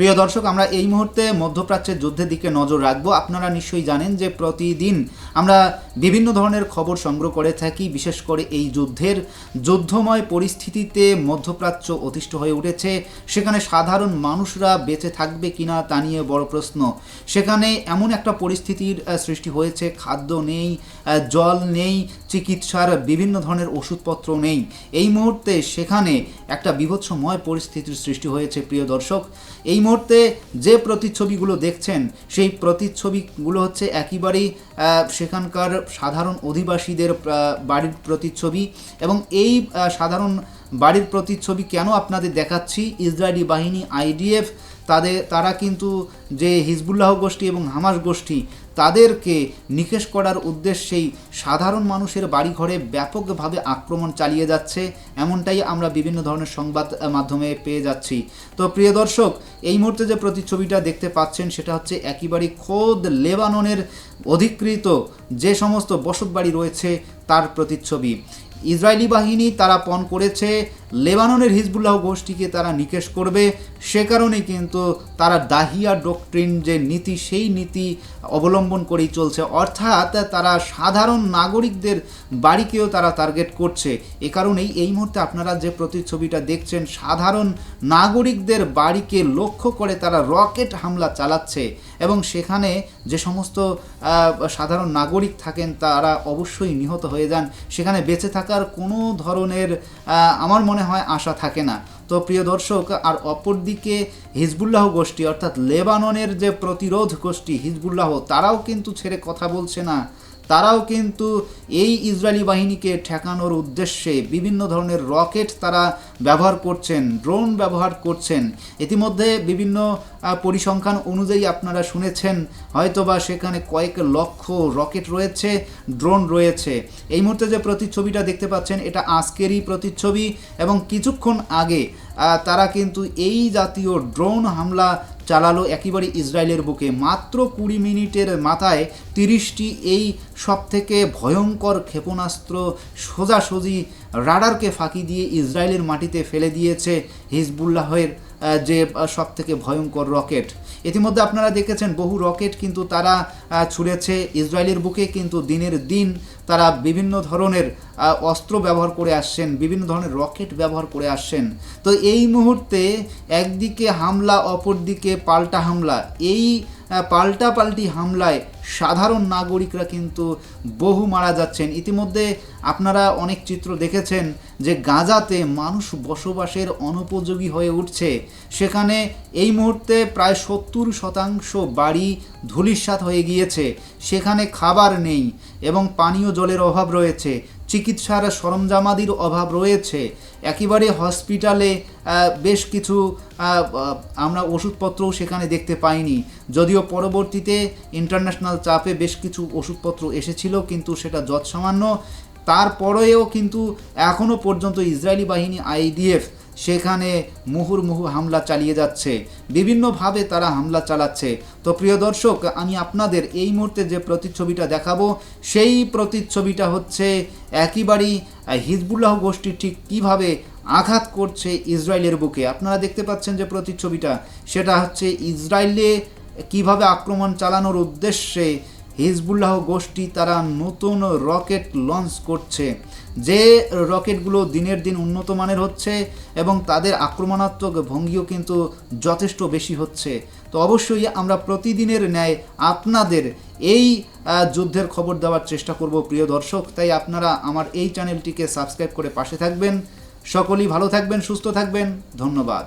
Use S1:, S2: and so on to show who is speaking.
S1: প্রিয় দর্শক, আমরা এই মুহূর্তে মধ্যপ্রাচ্যের যুদ্ধের দিকে নজর রাখব। আপনারা নিশ্চয়ই জানেন যে প্রতিদিন আমরা বিভিন্ন ধরনের খবর সংগ্রহ করে থাকি, বিশেষ করে এই যুদ্ধের যুদ্ধময় পরিস্থিতিতে মধ্যপ্রাচ্য অতিষ্ঠ হয়ে উঠেছে। সেখানে সাধারণ মানুষরা বেঁচে থাকবে কিনা তা নিয়ে বড় প্রশ্ন। সেখানে এমন একটা পরিস্থিতির সৃষ্টি হয়েছে, খাদ্য নেই জল নেই, চিকিৎসার বিভিন্ন ধরনের ওষুধপত্র নেই। এই মুহূর্তে সেখানে একটা বিভৎসময় পরিস্থিতির সৃষ্টি হয়েছে, প্রিয় দর্শক। এই মুহূর্তে যে প্রতিচ্ছবিগুলো দেখছেন, সেই প্রতিচ্ছবিগুলো হচ্ছে একেবারেই সেখানকার সাধারণ অধিবাসীদের বাড়ির প্রতিচ্ছবি এবং এই সাধারণ বাড়ির প্রতিচ্ছবি কেন আপনাদের দেখাচ্ছি? ইসরায়েলি বাহিনী, আইডিএফ তাদের, তারা কিন্তু যে হিজবুল্লাহ গোষ্ঠী এবং হামাস গোষ্ঠী, তাদেরকে নিকেশ করার উদ্দেশ্যেই সাধারণ মানুষের বাড়িঘরে ব্যাপকভাবে আক্রমণ চালিয়ে যাচ্ছে, এমনটাই আমরা বিভিন্ন ধরনের সংবাদ মাধ্যমে পেয়ে যাচ্ছি। তো প্রিয় দর্শক, এই মুহূর্তে যে প্রতিচ্ছবিটা দেখতে পাচ্ছেন, সেটা হচ্ছে একেবারে খোদ লেবাননের অধিকৃত যে সমস্ত বসতবাড়ি রয়েছে, তার প্রতিচ্ছবি। ইসরায়েলি বাহিনী তারা পণ করেছে লেবাননের হিজবুল্লাহ গোষ্ঠীকে তারা নিকেশ করবে। সে কারণেই কিন্তু তারা দাহিয়া ডোকট্রিন যে নীতি, সেই নীতি অবলম্বন করেই চলছে। অর্থাৎ তারা সাধারণ নাগরিকদের বাড়িকেও তারা টার্গেট করছে। এ কারণেই এই মুহূর্তে আপনারা যে প্রতিচ্ছবিটা দেখছেন, সাধারণ নাগরিকদের বাড়িকে লক্ষ্য করে তারা রকেট হামলা চালাচ্ছে এবং সেখানে যে সমস্ত সাধারণ নাগরিক থাকেন, তারা অবশ্যই নিহত হয়ে যান। সেখানে বেঁচে থাকার কোনো ধরনের আমার মনে হয় আশা থাকে না। তো প্রিয় দর্শক, আর অপরদিকে হিজবুল্লাহ গোষ্ঠী, অর্থাৎ লেবাননের যে প্রতিরোধ গোষ্ঠী হিজবুল্লাহ, তারাও কিন্তু ছেড়ে কথা বলছে না। তারাও কিন্তু এই ইসরায়েলি বাহিনীকে ঠেকানোর উদ্দেশ্যে বিভিন্ন ধরনের রকেট তারা ব্যবহার করছেন, ড্রোন ব্যবহার করছেন। ইতিমধ্যে বিভিন্ন পরিসংখ্যান অনুযায়ী আপনারা শুনেছেন, হয়তোবা সেখানে কয়েক লক্ষ রকেট রয়েছে, ড্রোন রয়েছে। এই মুহূর্তে যে প্রতিচ্ছবিটা দেখতে পাচ্ছেন, এটা আজকেরই প্রতিচ্ছবি এবং কিছুক্ষণ আগে তারা কিন্তু এই জাতীয় ড্রোন হামলা চালালো একেবারে ইসরায়েলের বুকে। মাত্র কুড়ি মিনিটের মাথায় তিরিশটি এই সব থেকে ভয়ঙ্কর ক্ষেপণাস্ত্র সোজাসুজি রাডারকে ফাঁকি দিয়ে ইসরায়েলের মাটিতে ফেলে দিয়েছে হিজবুল্লাহের যে সব থেকে ভয়ঙ্কর রকেট। ইতিমধ্যে আপনারা দেখেছেন বহু রকেট কিন্তু তারা ছুড়েছে ইসরায়েলের বুকে, কিন্তু দিনের দিন তারা বিভিন্ন ধরনের অস্ত্র ব্যবহার করে আসছেন, বিভিন্ন ধরনের রকেট ব্যবহার করে আসছেন। তো এই মুহূর্তে একদিকে হামলা, অপরদিকে পাল্টা হামলা, এই পাল্টাপাল্টি হামলায় সাধারণ নাগরিকরা কিন্তু বহু মারা যাচ্ছেন। ইতিমধ্যে আপনারা অনেক চিত্র দেখেছেন যে গাজাতে মানুষ বসবাসের অনুপযোগী হয়ে উঠছে। সেখানে এই মুহূর্তে প্রায় সত্তর শতাংশ বাড়ি ধূলিসাৎ হয়ে গিয়েছে। সেখানে খাবার নেই এবং পানীয় জলের অভাব রয়েছে। চিকিৎসার সরঞ্জামাদির অভাব রয়েছে। একেবারে হসপিটালে বেশ কিছু আমরা ওষুধপত্রও সেখানে দেখতে পাইনি। যদিও পরবর্তীতে ইন্টারন্যাশনাল চাপে বেশ কিছু ওষুধপত্র এসেছিল, কিন্তু সেটা যৎসামান্য। তারপরেও কিন্তু এখনও পর্যন্ত ইসরায়েলি বাহিনী আইডিএফ সেখানে মুহুর্মুহু হামলা চালিয়ে যাচ্ছে। বিভিন্নভাবে তারা হামলা চালাচ্ছে। তো প্রিয় দর্শক, আমি আপনাদের এই মুহূর্তে যে প্রতিচ্ছবিটা দেখাবো, সেই প্রতিচ্ছবিটা হচ্ছে একেবারেই হিজবুল্লাহ গোষ্ঠী ঠিক কীভাবে আঘাত করছে ইসরায়েলের বুকে। আপনারা দেখতে পাচ্ছেন যে প্রতিচ্ছবিটা, সেটা হচ্ছে ইসরায়েলে কীভাবে আক্রমণ চালানোর উদ্দেশ্যে হিজবুল্লাহ গোষ্ঠী তারা নতুন রকেট লঞ্চ করছে। যে রকেটগুলো দিনের দিন উন্নত মানের হচ্ছে এবং তাদের আক্রমণাত্মক ভঙ্গিও কিন্তু যথেষ্ট বেশি হচ্ছে। তো অবশ্যই আমরা প্রতিদিনের ন্যায় আপনাদের এই যুদ্ধের খবর দেওয়ার চেষ্টা করব, প্রিয় দর্শক। তাই আপনারা আমার এই চ্যানেলটিকে সাবস্ক্রাইব করে পাশে থাকবেন। সকলেই ভালো থাকবেন, সুস্থ থাকবেন। ধন্যবাদ।